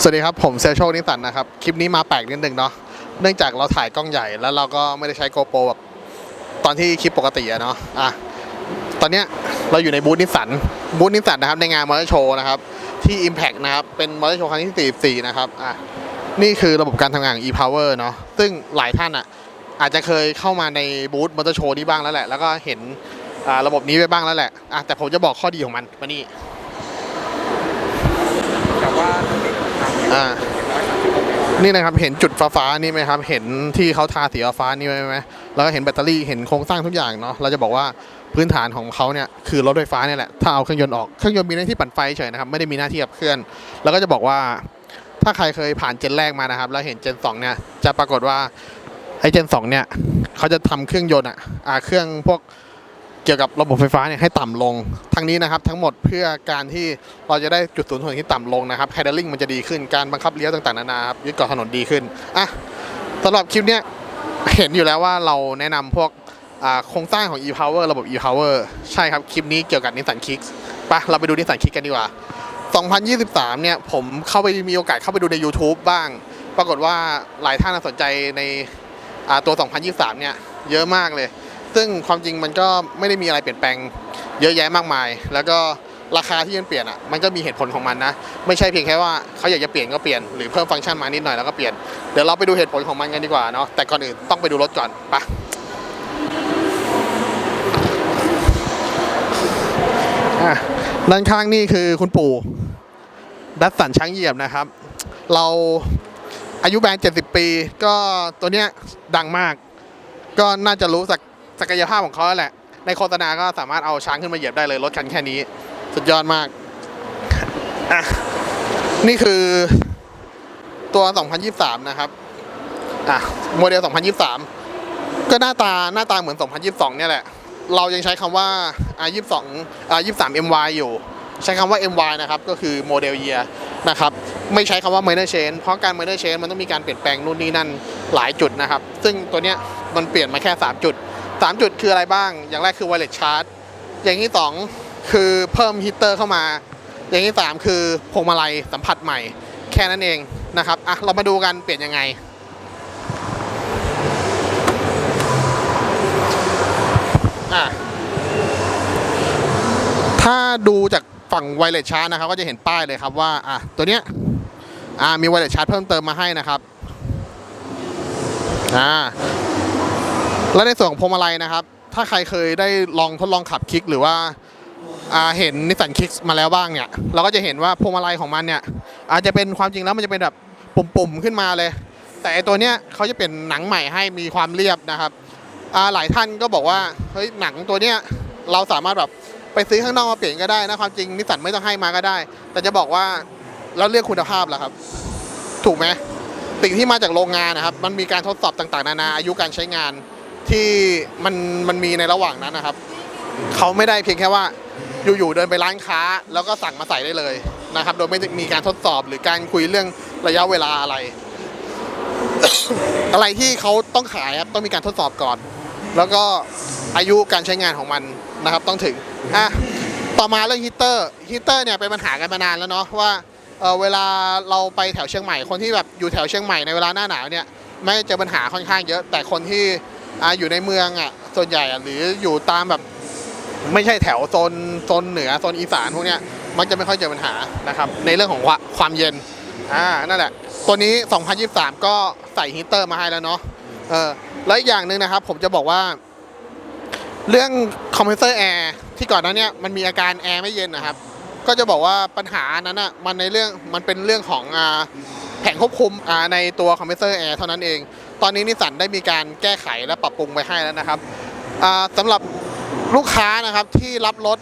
สวัสดีครับผมเซลโชคนิสสันนะครับ คลิปนี้มาแปลกนิดนึงเนาะเนื่องจากเราถ่ายกล้องใหญ่แล้วเราก็ไม่ได้ใช้โกโปรแบบตอนที่คลิปปกติอะเนาะอะตอนเนี้ยเราอยู่ในบูธนิสสันบูธนิสสันนะครับในงานมอเตอร์โชว์นะครับที่ Impact นะครับเป็นมอเตอร์โชว์ครั้งที่44นะครับอะนี่คือระบบการทำงานของ e-power เนาะซึ่งหลายท่านอะอาจจะเคยเข้ามาในบูธมอเตอร์โชว์นี้บ้างแล้วแหละ แล้วก็เห็นอ่าระบบนี้ไปบ้างแล้วแหละอะแต่ผมจะบอกข้อดีของมันมานี่แต่ว่า อ่านี่นะครับเห็นจุดฟ้าฟ้าๆนี่ไหมครับ เห็นที่เขาทาสีฟ้านี่ไหมแล้วก็เห็นแบตเตอรี่เห็นโครงสร้างทุกอย่างเนาะเราจะบอกว่าพื้นฐานของเขาเนี่ยคือรถไฟฟ้าเนี่ยแหละถ้าเอาเครื่องยนต์ออกเครื่องยนต์มีหน้าที่ปั่นไฟเฉยนะครับไม่ได้มีหน้าที่ขับเคลื่อน แล้วก็จะบอกว่าถ้าใครเคยผ่านเจนแรกมานะครับ แล้วเห็นเจน2เนี่ยจะปรากฏว่าไอ้เจน2เนี่ยเขาจะทำเครื่องยนต์อะเครื่องพวก เกี่ยวกับระบบไฟฟ้าเนี่ยให้ต่ำลง ทั้งนี้นะครับทั้งหมดเพื่อการที่เราจะได้จุดศูนย์ถ่วงที่ต่ำลงนะครับไฮดรลิงมันจะดีขึ้นการบังคับเลี้ยวต่างๆนานาครับยึดเกาะถนนดีขึ้นอะสำหรับคลิปเนี้ยเห็นอยู่แล้วว่าเราแนะนำพวกโครงสร้างของ e-power ระบบ e-power ใช่ครับ คลิปนี้เกี่ยวกับนิสสันคิกปะเราไปดูนิสสันคิกกันดีกว่า 2023 เนี่ยผมเข้าไปมีโอกาสเข้าไปดูใน YouTube บ้าง ปรากฏว่าหลายท่านสนใจในตัว 2023 เนี่ยเยอะมากเลย ซึ่งความจริงมันก็ไม่ได้มีอะไรเปลี่ยนแปลงเยอะแยะมากมาย แล้วก็ราคาที่มันเปลี่ยนอะมันก็มีเหตุผลของมันนะ ไม่ใช่เพียงแค่ว่าเขาอยากจะเปลี่ยนก็เปลี่ยนหรือเพิ่มฟังก์ชันมานิดหน่อยแล้วก็เปลี่ยนเดี๋ยวเราไปดูเหตุผลของมันกันดีกว่าเนาะแต่ก่อนอื่นต้องไปดูรถก่อนไปะอะด้านข้างนี่คือคุณปู่ดัสสันช้างเหยียบนะครับ เราอายุแบรนด์70 ปี ก็ตัวเนี้ยดังมาก ก็น่าจะรู้ศัก ศักยภาพของเขาแล้วแหละ ในโฆษณาก็สามารถเอาช้างขึ้นมาเหยียบได้เลยรถคันแค่นี้ สุดยอดมากนี่คือตัว 2023 นะครับ อะ โมเดล 2023 ก็หน้าตาหน้าตาเหมือน 2022 เนี่ยแหละ เรายังใช้คำว่าอ่า22อ่า23 MY อยู่ ใช้คำว่า MY นะครับ ก็คือโมเดลเยียนะครับ ไม่ใช้คำว่า minor change เพราะการ minor change มันต้องมีการเปลี่ยนแปลงนู่นนี่นั่นหลายจุดนะครับ ซึ่งตัวเนี้ยมันเปลี่ยนมาแค่ 3 จุด 3 จุดคืออะไรบ้าง อย่างแรกคือ wireless charge อย่างที่ 2 คือเพิ่มฮีตเตอร์เข้ามา อย่างที่ 3 คือพวงมาลัยสัมผัสใหม่ แค่นั้นเองนะครับอะเรามาดูกันเปลี่ยนยังไง อะถ้าดูจากฝั่งไวเลสชาร์จนะครับ ก็จะเห็นป้ายเลยครับว่าอะตัวเนี้ยอ่ามีไวเลสชาร์จเพิ่มเติมมาให้นะครับอ่า และในส่วนของพวงมาลัยนะครับ ถ้าใครเคยได้ลองทดลองขับคลิกหรือว่าเห็นนิสสันคิกมาแล้วบ้างเนี่ย เราก็จะเห็นว่าพวงมาลัยของมันเนี่ย อาจจะเป็นความจริงแล้วมันจะเป็นแบบปุ่มๆขึ้นมาเลย แต่ไอตัวเนี้ยเขาจะเป็นหนังใหม่ให้มีความเรียบนะครับหลายท่านก็บอกว่าเฮ้ยหนังตัวเนี้ยเราสามารถแบบไปซื้อข้างนอกมาเปลี่ยนก็ได้นะความจริงนิสสันไม่ต้องให้มาก็ได้ แต่จะบอกว่าเราเลือกคุณภาพแหละครับ ถูกไหมสิ่งที่มาจากโรงงานนะครับ มันมีการทดสอบต่างๆ นานาอายุการใช้งาน ที่มันมันมีในระหว่างนั้นนะครับเขาไม่ได้เพียงแค่ว่าอยู่ๆเดินไปร้านค้า แล้วก็สั่งมาใส่ได้เลยนะครับ โดยไม่มีการทดสอบหรือการคุยเรื่องระยะเวลาอะไร อะไรที่เขาต้องขายครับต้องมีการทดสอบก่อน แล้วก็อายุการใช้งานของมันนะครับ ต้องถึงอะต่อมาเรื่องฮีเตอร์ฮีเตอร์เนี่ยเป็นปัญหากันมานานแล้วเนาะว่าเเวลาเราไปแถวเชียงใหม่คนที่แบบอยู่แถวเชียงใหม่ในเวลาหน้าหนาวเนี่ยไม่เจอปัญหาค่อนข้างเยอะ แต่คนที่ อ่าอยู่ในเมืองอะ ส่วนใหญ่อะหรืออยู่ตามแบบไม่ใช่แถวโซนโซนเหนือโซนอีสานพวกเนี้ยมักจะไม่ค่อยเจอปัญหานะครับ ในเรื่องของความเย็นอ่านั่นแหละ ตัวนี้ 2023 ก็ใส่ฮีตเตอร์มาให้แล้วเนาะเออแล้วอีกอย่างหนึ่งนะครับ ผมจะบอกว่า เรื่องคอมเพรสเซอร์แอร์ที่ก่อนหน้านี้มันมีอาการแอร์ไม่เย็นนะครับ ก็จะบอกว่าปัญหานั้นอะมันในเรื่องมันเป็นเรื่องของอ่าแผงควบคุมอ่าในตัวคอมเพรสเซอร์แอร์เท่านั้นเอง ตอนนี้นิสสันได้มีการแก้ไขและปรับปรุงไปให้แล้วนะครับอ่าสำหรับลูกค้านะครับที่รับรถ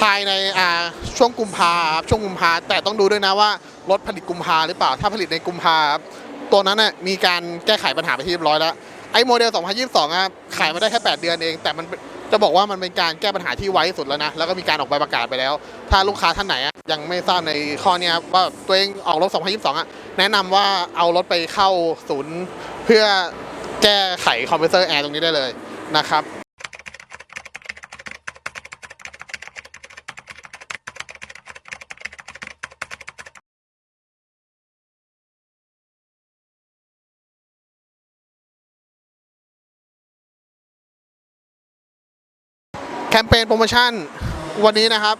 ภายในช่วงกุมภาช่วงกุมภาแต่ต้องดูด้วยนะว่ารถผลิตกุมภาหรือเปล่า ถ้าผลิตในกุมภาตัวนั้นน่ะมีการแก้ไขปัญหาไปที่เรียบร้อยแล้วไอ้โมเดล 2022อะขายมาได้แค่ 8 เดือนเอง แต่มันจะบอกว่ามันเป็นการแก้ปัญหาที่ไวที่สุดแล้วนะ แล้วก็มีการออกใบประกาศไปแล้ว ถ้าลูกค้าท่านไหนอะ ยังไม่ทราบในข้อนี้ครับว่าตัวเองออกรถ 2022 อะ แนะนำว่าเอารถไปเข้าศูนย์ เพื่อแก้ไขคอมเพรสเซอร์แอร์ตรงนี้ได้เลยนะครับแคมเปญโปรโมชั่นวันนี้นะครับ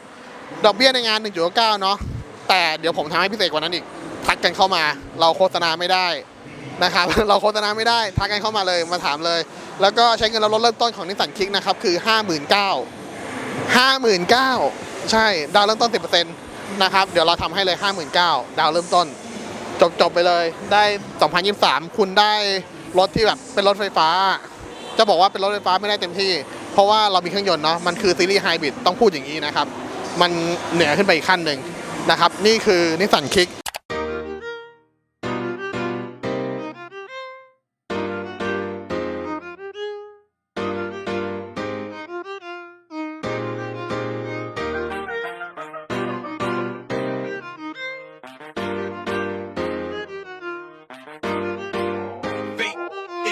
ดอกเบี้ยในงาน 1.9 เนาะแต่เดี๋ยวผมทำให้พิเศษกว่านั้นอีก ทักกันเข้ามา เราโฆษณาไม่ได้นะครับ เราโฆษณาไม่ได้ ทักกันเข้ามาเลยมาถามเลย แล้วก็ใช้เงินเราลดเริ่มต้นของนิสสันคิกนะครับ คือ 59,000 59,000 ใช่ ดาวเริ่มต้น 10%นะครับ เดี๋ยวเราทำให้เลย 59,000 ดาวเริ่มต้น จบจบไปเลย ได้ 2023 คุณได้รถที่แบบเป็นรถไฟฟ้า จะบอกว่าเป็นรถไฟฟ้าไม่ได้เต็มที่ เพราะว่าเรามีเครื่องยนต์เนาะ มันคือซีรีส์ไฮบริด ต้องพูดอย่างนี้นะครับ มันเหนือขึ้นไปอีกขั้นหนึ่งนะครับ นี่คือนิสสันคิก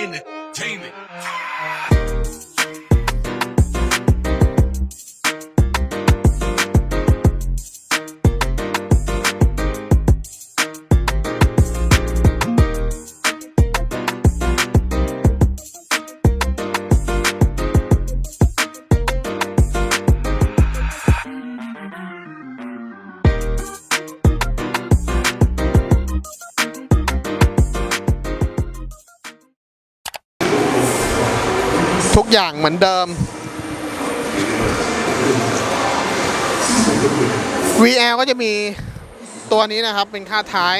Entertainment. ทุกอย่างเหมือนเดิม VL ก็จะมีตัวนี้นะครับเป็นค่าท้าย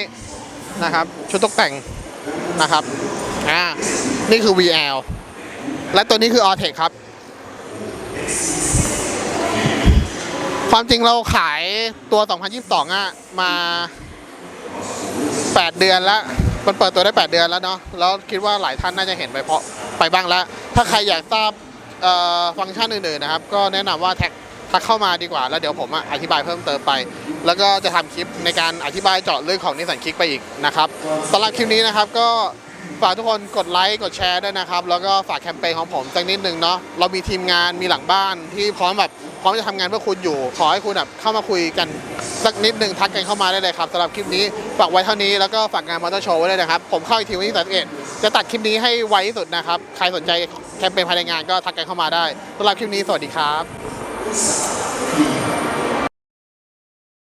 นะครับ ชุดตกแต่งนะครับอ่านี่คือ VL และตัวนี้คือ a l t e c ครับ ความจริงเราขายตัว 2022อะมา 8 เดือนแล้วมันเปิดตัวได้ 8 เดือนแล้วเนาะแล้วคิดว่าหลายท่านน่าจะเห็นไปเพราะ ไปบ้างแล้ว ถ้าใครอยากทราบฟังก์ชันอื่นๆนะครับ ก็แนะนำว่าแท็กทักเข้ามาดีกว่า แล้วเดี๋ยวผมอธิบายเพิ่มเติมไป แล้วก็จะทำคลิปในการอธิบายเจาะเรื่องของนิสสันคิกไปอีกนะครับสำหรับคลิปนี้นะครับก็ฝากทุกคนกดไลค์กดแชร์ด้วยนะครับ แล้วก็ฝากแคมเปญของผมสักนิดนึงเนาะเรามีทีมงานมีหลังบ้านที่พร้อมแบบ พร้อมจะทำงานเพื่อคุณอยู่ ขอให้คุณแบบเข้ามาคุยกันสักนิดนึงทักกันเข้ามาได้เลยครับสำหรับคลิปนี้ฝากไว้เท่านี้แล้วก็ฝากงานมอเตอร์โชว์ไว้เลยนะครับ ผมเข้าอีกทีวันที่31จะตัดคลิปนี้ให้ไวที่สุดนะครับ ใครสนใจแคมเปญภายในงานก็ทักกันเข้ามาได้สำหรับคลิปนี้สวัสดีครับ